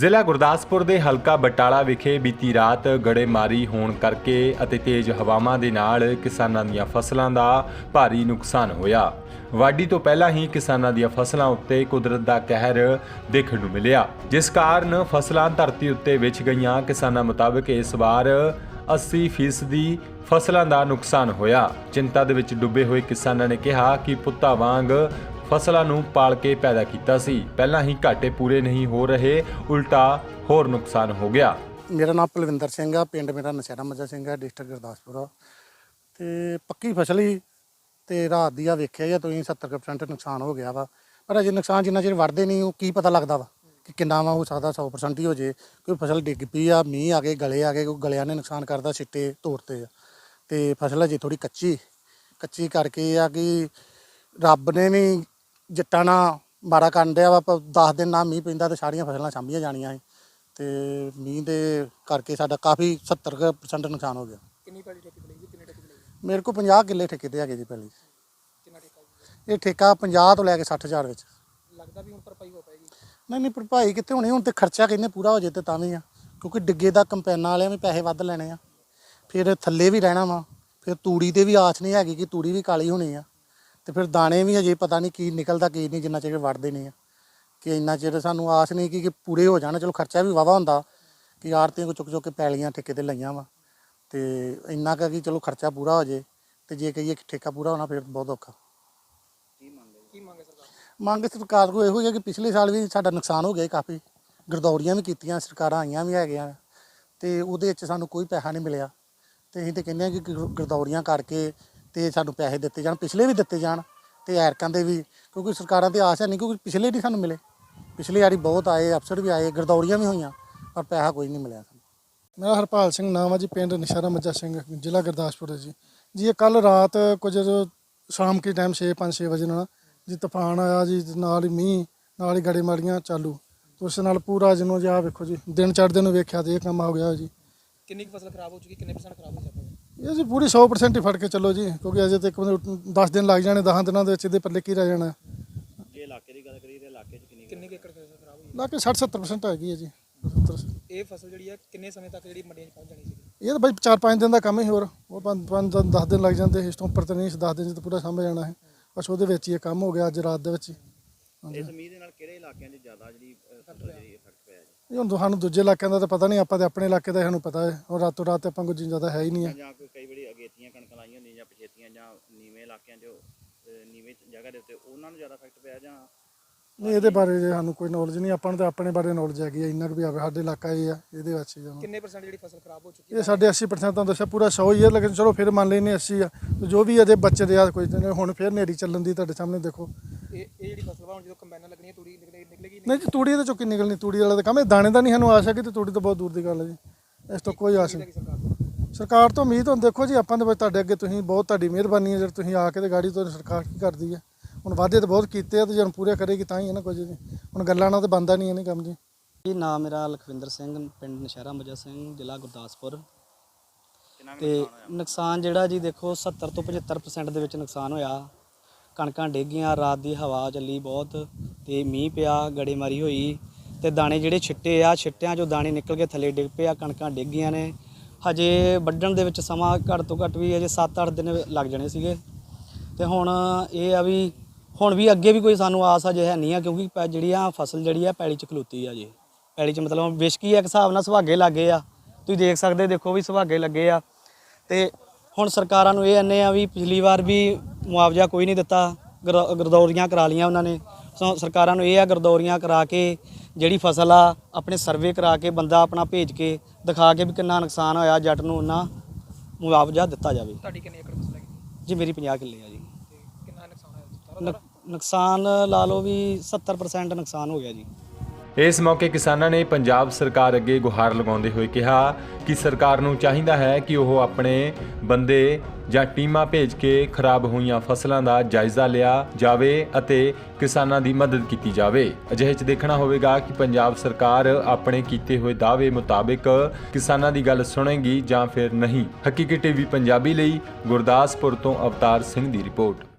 ਜ਼ਿਲ੍ਹਾ ਗੁਰਦਾਸਪੁਰ ਦੇ ਹਲਕਾ ਬਟਾਲਾ ਵਿਖੇ ਬੀਤੀ ਰਾਤ ਗੜੇਮਾਰੀ ਹੋਣ ਕਰਕੇ ਅਤੇ ਤੇਜ਼ ਹਵਾਵਾਂ ਦੇ ਨਾਲ ਕਿਸਾਨਾਂ ਦੀਆਂ ਫਸਲਾਂ ਦਾ ਭਾਰੀ ਨੁਕਸਾਨ ਹੋਇਆ। ਵਾਢੀ ਤੋਂ ਪਹਿਲਾਂ ਹੀ ਕਿਸਾਨਾਂ ਦੀਆਂ ਫਸਲਾਂ ਉੱਤੇ ਕੁਦਰਤ ਦਾ ਕਹਿਰ ਦੇਖਣ ਨੂੰ ਮਿਲਿਆ। ਜਿਸ ਕਾਰਨ ਫਸਲਾਂ ਧਰਤੀ ਉੱਤੇ ਵਿਛ ਗਈਆਂ। ਕਿਸਾਨਾਂ ਮੁਤਾਬਕ ਇਸ ਵਾਰ 80% ਦੀ ਫਸਲਾਂ ਦਾ ਨੁਕਸਾਨ ਹੋਇਆ। ਚਿੰਤਾ ਦੇ ਵਿੱਚ ਡੁੱਬੇ ਹੋਏ ਕਿਸਾਨਾਂ ਨੇ ਕਿਹਾ ਕਿ ਪੁੱਤਾਂ ਵਾਂਗ ਫਸਲਾਂ ਨੂੰ ਪਾਲ ਕੇ ਪੈਦਾ ਕੀਤਾ ਸੀ। ਪਹਿਲਾਂ ਹੀ ਘਾਟੇ ਪੂਰੇ ਨਹੀਂ ਹੋ ਰਹੇ, ਉਲਟਾ ਹੋਰ ਨੁਕਸਾਨ ਹੋ ਗਿਆ। ਮੇਰਾ ਨਾਮ ਪਲਵਿੰਦਰ ਸਿੰਘ ਆ, ਪਿੰਡ ਮੇਰਾ ਨਸ਼ਹਿਰਾ ਮੱਜਾ ਸਿੰਘ ਆ, ਡਿਸਟ੍ਰਿਕਟ ਗੁਰਦਾਸਪੁਰ ਆ। ਤੇ ਪੱਕੀ ਫਸਲ ਹੀ ਤੇ ਰਾਤ ਦੀ ਆ ਵੇਖਿਆ ਜਾਂ ਤੁਸੀਂ 70% ਨੁਕਸਾਨ ਹੋ ਗਿਆ ਵਾ। ਪਰ ਅਜੇ ਨੁਕਸਾਨ ਜਿੰਨਾ ਚਿਰ ਵੜਦੇ ਨਹੀਂ, ਉਹ ਕੀ ਪਤਾ ਲੱਗਦਾ ਵਾ ਕਿ ਕਿੰਨਾ ਵਾ, ਹੋ ਸਕਦਾ 100% ਹੀ ਹੋ ਜੇ। ਕੋਈ ਫਸਲ ਡਿੱਗ ਪਈ ਆ, ਮੀਂਹ ਆ ਗਏ, ਗਲੇ ਆ ਗਏ, ਕੋਈ ਗਲਿਆਂ ਨੇ ਨੁਕਸਾਨ ਕਰਦਾ ਛਿੱਟੇ ਤੋੜਤੇ ਆ ਤੇ ਫਸਲ ਅਜੇ ਥੋੜੀ ਕੱਚੀ ਕੱਚੀ ਕਰਕੇ ਆ ਕਿ ਰੱਬ ਨੇ ਵੀ ਜੱਟਾਂ ਨਾਲ ਮਾਰਾ ਕਰਨ ਡਿਆ ਵਾ 10 ਦਿਨ ਨਾ ਮੀਂਹ ਪੈਂਦਾ ਤੇ ਸਾਰੀਆਂ ਫਸਲਾਂ ਸਾਂਭੀਆਂ ਜਾਣੀਆਂ ਸੀ। ਤੇ ਮੀਂਹ ਦੇ ਕਰਕੇ ਸਾਡਾ ਕਾਫੀ 70% ਨੁਕਸਾਨ ਹੋ ਗਿਆ। ਕਿੰਨੀ ਪੈਲੀ ਠੇਕੇ ਤੇ ਲਈ ਜੀ? ਕਿੰਨੇ ਠੇਕੇ ਤੇ ਲਈ ਮੇਰੇ ਕੋਲ 50 ਕਿੱਲੇ ਠੇਕੇ ਤੇ ਹੈਗੇ ਜੀ ਪਹਿਲੀ ਕਿੰਨਾ ਠੇਕਾ ਜੀ? ਇਹ ਠੇਕਾ 50 ਤੋਂ ਲੈ ਕੇ 60000 ਵਿੱਚ। ਲੱਗਦਾ ਵੀ ਹੁਣ ਭਰਪਾਈ ਹੋ ਪਾਏਗੀ? ਨਹੀਂ ਨਹੀਂ ਭਰਪਾਈ ਕਿੱਥੇ ਹੋਣੀ? ਹੁਣ ਤੇ ਖਰਚਾ ਕਿੰਨੇ ਪੂਰਾ ਹੋ ਜੇ ਤੇ ਤਾਂ ਵੀ ਆ। ਕਿਉਂਕਿ ਡਿੱਗੇ ਦਾ ਕੰਪੈਨਾਂ ਵਾਲਿਆਂ ਵੀ ਪੈਸੇ ਵੱਧ ਲੈਣੇ ਆ। ਫਿਰ ਥੱਲੇ ਵੀ ਰਹਿਣਾ ਵਾ। ਫਿਰ ਤੂੜੀ ਤੇ ਵੀ ਆਸ ਨਹੀਂ ਹੈਗੀ ਕਿ ਤੂੜੀ ਵੀ ਕਾਲੀ ਹੋਣੀ ਆ। ਤੇ ਫਿਰ ਦਾਣੇ ਵੀ ਅਜੇ ਪਤਾ ਨਹੀਂ ਕੀ ਨਿਕਲਦਾ ਕੀ ਨਹੀਂ ਜਿੰਨਾ ਚਿਰ ਵੜਦੇ ਨਹੀਂ ਆ। ਕਿ ਇੰਨਾ ਚਿਰ ਸਾਨੂੰ ਆਸ ਨਹੀਂ ਕਿ ਕਿ ਪੂਰੇ ਹੋ ਜਾਣ। ਚਲੋ ਖਰਚਾ ਵੀ ਵਾਵਾ ਹੁੰਦਾ ਕਿ ਆੜਤੀਆਂ ਕੋ ਚੁੱਕ ਚੁੱਕ ਕੇ ਪੈਲੀਆਂ ਠੇਕੇ ਤੇ ਲਈਆਂ ਵਾ। ਤੇ ਇੰਨਾ ਕੁ ਕਿ ਚਲੋ ਖਰਚਾ ਪੂਰਾ ਹੋ ਜੇ। ਤੇ ਜੇ ਕਹੀਏ ਕਿ ਠੇਕਾ ਪੂਰਾ ਹੋਣਾ ਫਿਰ ਬਹੁਤ ਔਖਾ। ਕੀ ਮੰਗ ਸਰਕਾਰ ਮੰਗ ਸਰਕਾਰ ਕੋਲ ਇਹੋ ਹੀ ਹੈ ਕਿ ਪਿਛਲੇ ਸਾਲ ਵੀ ਸਾਡਾ ਨੁਕਸਾਨ ਹੋ ਗਿਆ ਕਾਫੀ। ਗਰਦੌਰੀਆਂ ਵੀ ਕੀਤੀਆਂ ਸਰਕਾਰਾਂ ਆਈਆਂ ਵੀ ਹੈਗੀਆਂ। ਤੇ ਉਹਦੇ ਵਿੱਚ ਸਾਨੂੰ ਕੋਈ ਪੈਸਾ ਨਹੀਂ ਮਿਲਿਆ। ਤੇ ਅਸੀਂ ਤੇ ਕਹਿੰਦੇ ਹਾਂ ਕਿ ਗਰ- ਗਰਦੌਰੀਆਂ ਕਰਕੇ ਤੇ ਸਾਨੂੰ ਪੈਸੇ ਦਿੱਤੇ ਜਾਣ ਪਿਛਲੇ ਵੀ ਦਿੱਤੇ ਜਾਣ ਤੇ ਐਰਕਾਂ ਦੇ ਵੀ ਕਿਉਂਕਿ ਸਰਕਾਰਾਂ ਤੇ ਆਸ ਹੈ ਨਹੀਂ ਕਿਉਂਕਿ ਪਿਛਲੇ ਨਹੀਂ ਸਾਨੂੰ ਮਿਲੇ। ਪਿਛਲੇ ਵਾਰੀ ਬਹੁਤ ਆਏ ਅਫਸਰ ਵੀ ਆਏ ਗਰਦੌਰੀਆਂ ਵੀ ਹੋਈਆਂ ਪਰ ਪੈਸਾ ਕੋਈ ਨਹੀਂ ਮਿਲਿਆ ਸਾਨੂੰ। ਮੇਰਾ ਹਰਪਾਲ ਸਿੰਘ ਨਾਮ ਆ ਜੀ ਪਿੰਡ ਨਿਸ਼ਾਰਾ ਮੱਜਾ ਸਿੰਘ ਜ਼ਿਲ੍ਹਾ ਗੁਰਦਾਸਪੁਰ ਹੈ ਜੀ। ਜੀ ਇਹ ਕੱਲ ਰਾਤ ਕੁਝ ਸ਼ਾਮ ਕੇ ਟਾਈਮ 6 5 6 ਵਜੇ ਨਾਲ ਜੀ ਤੂਫਾਨ ਆਇਆ ਜੀ ਨਾਲ ਹੀ ਮੀਂਹ ਨਾਲ ਹੀ ਗੜੇ ਮਾਰੀਆਂ ਚਾਲੂ ਉਸ ਨਾਲ ਪੂਰਾ ਜਿਹਨੂੰ ਜੀ ਵੇਖੋ ਜੀ ਦਿਨ ਚੜ੍ਹਦੇ ਨੂੰ ਵੇਖਿਆ ਤੇ ਇਹ ਕੰਮ ਹੋ ਗਿਆ ਜੀ। ਕਿੰਨੀ ਕੁ ਫਸਲ ਖਰਾਬ ਹੋ ਚੁੱਕੀ ਕਿੰਨੇ ਪਰਸੈਂਟ ਖਰਾਬ ਹੋ ਸਕਦਾ ਇਹ ਜੀ ਪੂਰੀ 100% ਹੀ ਫੜ ਕੇ ਚੱਲੋ ਜੀ ਕਿਉਂਕਿ ਅਜੇ ਤੱਕ 10 ਦਿਨ ਲੱਗ ਜਾਣੇ 10 ਦਿਨਾਂ ਦੇ ਵਿੱਚ ਇਹਦੇ ਪੱਲੇ ਕੀ ਰਹਿ ਜਾਣਾ। ਕਿੰਨੀ ਕੁ ਏਕੜ ਫਸਲ ਖਰਾਬ ਹੋਈ? ਲਾ ਕੇ 60 70% ਹੈਗੀ ਹੈ ਜੀ 70 ਇਹ ਫਸਲ ਜਿਹੜੀ ਹੈ ਕਿੰਨੇ ਸਮੇਂ ਤੱਕ ਜਿਹੜੀ ਮੰਡੀਆਂ 'ਚ ਪਹੁੰਚ ਜਾਣੀ ਸੀ ਇਹ ਤਾਂ ਬਾਈ 4-5 ਦਿਨ ਦਾ ਕੰਮ ਹੀ ਹੋਰ ਉਹ 5 10 ਦਿਨ ਲੱਗ ਜਾਂਦੇ ਇਸ ਤੋਂ ਉੱਪਰ ਤਾਂ ਨਹੀਂ 10 ਦਿਨ 'ਚ ਤਾਂ ਪੂਰਾ ਸਾਂਭ ਜਾਣਾ ਹੈ। ਬਸ ਉਹਦੇ ਵਿੱਚ ਹੀ ਇਹ ਕੰਮ ਹੋ ਗਿਆ ਅੱਜ ਰਾਤ ਦੇ ਵਿੱਚ ਹੀ। ਇਸ ਮੀਂਹ ਦੇ ਨਾਲ ਕਿਹੜੇ ਇਲਾਕਿਆਂ 'ਚ ਜ਼ਿਆਦਾ ਜਿਹੜੀ ਅਹ, ਫਸਲ ਜਿਹੜੀ ਇਫੈਕਟ ਪਿਆ ਜੀ ਇਹ ਹੁਣ ਤੁਹਾਨੂੰ ਦੂਜੇ ਇਲਾਕਿਆਂ ਦਾ ਤਾਂ ਪਤਾ ਨਹੀਂ ਆਪਾਂ ਤੇ ਆਪਣੇ ਇਲਾਕੇ ਦਾ ਸਾਨੂੰ ਪਤਾ ਹੈ। ਹੁਣ ਰਾਤੋਂ ਰਾਤ ਤੇ ਆਪਾਂ ਕੁਝ ਜ਼ਿਆਦਾ ਹੈ ਹੀ ਨਹੀਂ ਹੈ ਜਾਂ ਕੋਈ ਕਈ ਵਾਰੀ ਅਗੇਤੀਆਂ ਕਣਕਾਂ ਲਾਈਆਂ ਹੁੰਦੀਆਂ ਜਾਂ ਪਛੇਤੀਆਂ ਜਾਂ ਨੀਵੇਂ ਇਲਾਕਿਆਂ 'ਚ ਅਹ, ਨੀਵੇਂ ਜਗ੍ਹਾ ਦੇ ਉੱਤੇ ਉਹਨਾਂ ਨੂੰ ਜ਼ਿਆਦਾ ਇਫੈਕਟ ਪਿਆ ਜਾਂ ਨਹੀਂ ਇਹਦੇ ਬਾਰੇ ਜੇ ਸਾਨੂੰ ਕੋਈ ਨੌਲੇਜ ਨਹੀਂ ਆਪਾਂ ਨੂੰ ਤਾਂ ਆਪਣੇ ਬਾਰੇ ਨੌਲੇਜ ਹੈਗੀ ਹੈ ਇੰਨਾ ਕੁ ਵੀ ਆਵੇ ਸਾਡੇ ਇਲਾਕਾ ਇਹ ਆ ਇਹਦੇ ਵਿੱਚ ਹੀ ਜਾਣਾ ਕਿੰਨੇ ਪਰਸੈਂਟ ਜਿਹੜੀ ਫਸਲ ਖਰਾਬ ਹੋ ਚੁੱਕੀ ਇਹ ਸਾਡੇ 80% ਤਾਂ ਦੱਸਿਆ ਪੂਰਾ 100 ਹੀ ਹੈ ਲੇਕਿਨ ਚਲੋ ਫਿਰ ਮੰਨ ਲੈਨੇ 80 ਆ। ਜੋ ਵੀ ਅਜੇ ਬਚਦੇ ਆ ਕੋਈ ਤਾਂ ਹੁਣ ਫਿਰ ਨੇਰੀ ਚੱਲਣ ਦੀ ਤੁਹਾਡੇ ਸਾਹਮਣੇ ਦੇਖੋ। ਇਹ ਇਹ ਜਿਹੜੀ ਫਸਲ ਵਾ ਹੁਣ ਜਦੋਂ ਕੰਬਾਈਨਾਂ ਲੱਗਣੀਆਂ ਤੂੜੀ ਨਿਕਲੇ ਨਿਕਲੇਗੀ ਨਹੀਂ? ਨਹੀਂ ਜੀ ਤੂੜੀ ਦੇ ਚੁੱਕੀ ਨਿਕਲਣੀ ਤੂੜੀ ਵਾਲਾ ਤਾਂ ਕੰਮ ਇਹ ਦਾਣੇ ਦਾ ਨਹੀਂ ਸਾਨੂੰ ਆਸ ਹੈ ਕਿ ਤੇ ਤੂੜੀ ਤਾਂ ਬਹੁਤ ਦੂਰ ਦੀ ਗੱਲ ਹੈ ਜੀ। ਇਸ ਤੋਂ ਕੋਈ ਆਸ ਨਹੀਂ। ਕਿ ਸਰਕਾਰ ਤੋਂ। ਸਰਕਾਰ ਤੋਂ ਉਮੀਦ ਹੁਣ ਦੇਖੋ ਜੀ ਆਪਾਂ ਦੇ ਵਿੱਚ ਤੁਹਾਡੇ ਅੱਗੇ ਤੁਸੀਂ ਬਹੁਤ ਤੁਹਾਡੀ ਮਿਹਰਬਾਨੀ ਹੈ ਜੇ ਤੁਸੀਂ ਆ ਕੇ ਤੇ ਗਾੜੀ ਤੋਂ ਸਰਕਾਰ ਕੀ ਕਰਦੀ ਹੈ। ਹੁਣ ਵਾਅਦੇ ਤਾਂ ਬਹੁਤ ਕੀਤੇ ਆ ਤੇ ਜੇ ਹੁਣ ਪੂਰੇ ਕਰੇਗੀ ਤਾਂ ਹੀ ਹੈ ਨਾ ਕੁਝ ਜੀ ਹੁਣ ਗੱਲਾਂ ਨਾਲ ਤਾਂ ਬੰਦਾ ਨਹੀਂ ਹੈ ਨਹੀਂ ਕੰਮ ਜੀ। ਜੀ ਨਾਮ ਮੇਰਾ ਲਖਵਿੰਦਰ ਸਿੰਘ ਪਿੰਡ ਨਸ਼ਹਿਰਾ ਮਜਾ ਸਿੰਘ ਜ਼ਿਲ੍ਹਾ ਗੁਰਦਾਸਪੁਰ। ਤੇ ਨੁਕਸਾਨ ਜਿਹੜਾ ਜੀ ਦੇਖੋ 70 ਤੋਂ 75% ਦੇ ਵਿੱਚ ਨੁਕਸਾਨ ਹੋਇਆ। ਕਣਕਾਂ ਡੇਗੀਆਂ, ਰਾਤ ਦੀ ਹਵਾ ਚੱਲੀ ਬਹੁਤ ਤੇ ਮੀਂਹ ਪਿਆ, ਗੜੇਮਾਰੀ ਹੋਈ ਤੇ ਦਾਣੇ ਜਿਹੜੇ ਛਿੱਟੇ ਆ, ਛਿੱਟਿਆਂ ਚੋਂ ਦਾਣੇ ਨਿਕਲ ਕੇ ਥੱਲੇ ਡਿੱਗ ਪਏ ਆ, ਕਣਕਾਂ ਡਿੱਗੀਆਂ ਨੇ। ਹਜੇ ਵੱਢਣ ਦੇ ਵਿੱਚ ਸਮਾਂ ਘੱਟ ਤੋਂ ਘੱਟ ਵੀ ਅਜੇ 7-8 ਦਿਨ ਲੱਗ ਜਾਣੇ ਸੀਗੇ। ਤੇ ਹੁਣ ਇਹ ਆ ਵੀ ਹੁਣ ਵੀ ਅੱਗੇ ਵੀ ਕੋਈ ਸਾਨੂੰ ਆਸ ਅਜੇ ਹੈ ਨਹੀਂ ਆ, ਕਿਉਂਕਿ ਪੈ- ਜਿਹੜੀ ਆ ਫਸਲ ਜਿਹੜੀ ਆ ਪੈਲੀ ਚ ਖਲੋਤੀ ਆ ਜੀ। ਪੈਲੀ ਚ ਮਤਲਬ ਵਿਸ਼ਕੀ ਇੱਕ ਹਿਸਾਬ ਨਾਲ ਸੁਹਾਗੇ ਲੱਗੇ ਆ। ਤੁਸੀਂ ਦੇਖ ਸਕਦੇ, ਦੇਖੋ ਵੀ ਸੁਹਾਗੇ ਲੱਗੇ ਆ। ਤੇ ਹੁਣ ਸਰਕਾਰਾਂ ਨੂੰ ਇਹ ਅੰਨੇ ਆ ਵੀ ਪਿਛਲੀ ਵਾਰ ਵੀ ਮੁਆਵਜ਼ਾ ਕੋਈ ਨਹੀਂ ਦਿੱਤਾ ਗਰ- ਗਰਦੌਰੀਆਂ ਕਰਾ ਲੀਆਂ ਉਹਨਾਂ ਨੇ। ਸੋ ਸਰਕਾਰਾਂ ਨੂੰ ਇਹ ਆ ਗਰਦੌਰੀਆਂ ਕਰਾ ਕੇ ਜਿਹੜੀ ਫਸਲ ਆ ਆਪਣੇ ਸਰਵੇ ਕਰਾ ਕੇ ਬੰਦਾ ਆਪਣਾ ਭੇਜ ਕੇ ਦਿਖਾ ਕੇ ਵੀ ਕਿੰਨਾ ਨੁਕਸਾਨ ਹੋਇਆ ਜੱਟ ਨੂੰ ਉਹਨਾਂ ਮੁਆਵਜ਼ਾ ਦਿੱਤਾ ਜਾਵੇ। ਤੁਹਾਡੀ ਕਿੰਨੀ ਏਕੜ ਫਸਲ ਹੈਗੀ? ਜੀ ਮੇਰੀ 50 ਕਿੱਲੇ ਆ ਜੀ। ਕਿੰਨਾ ਨੁਕਸਾਨ ਹੋਇਆ? ਨੁਕਸਾਨ ਲਾ ਲਓ ਵੀ 70% ਨੁਕਸਾਨ ਹੋ ਗਿਆ ਜੀ। ਇਸ ਮੌਕੇ ਕਿਸਾਨਾਂ ਨੇ ਪੰਜਾਬ ਸਰਕਾਰ ਅੱਗੇ ਗੁਹਾਰ ਲਗਾਉਂਦੇ ਹੋਏ ਕਿਹਾ ਕਿ ਸਰਕਾਰ ਨੂੰ ਚਾਹੀਦਾ ਹੈ ਕਿ ਉਹ ਆਪਣੇ ਬੰਦੇ ਜਾਂ ਟੀਮਾਂ ਭੇਜ ਕੇ ਖਰਾਬ ਹੋਈਆਂ ਫਸਲਾਂ ਦਾ ਜਾਇਜ਼ਾ ਲਿਆ ਜਾਵੇ ਅਤੇ ਕਿਸਾਨਾਂ ਦੀ ਮਦਦ ਕੀਤੀ ਜਾਵੇ। ਅਜਿਹੇ 'ਚ ਦੇਖਣਾ ਹੋਵੇਗਾ ਕਿ ਪੰਜਾਬ ਸਰਕਾਰ ਆਪਣੇ ਕੀਤੇ ਹੋਏ ਦਾਅਵੇ ਮੁਤਾਬਿਕ ਕਿਸਾਨਾਂ ਦੀ ਗੱਲ ਸੁਣੇਗੀ ਜਾਂ ਫਿਰ ਨਹੀਂ। ਹਕੀਕੀ ਟੀਵੀ ਪੰਜਾਬੀ ਲਈ ਗੁਰਦਾਸਪੁਰ ਤੋਂ ਅਵਤਾਰ ਸਿੰਘ ਦੀ ਰਿਪੋਰਟ।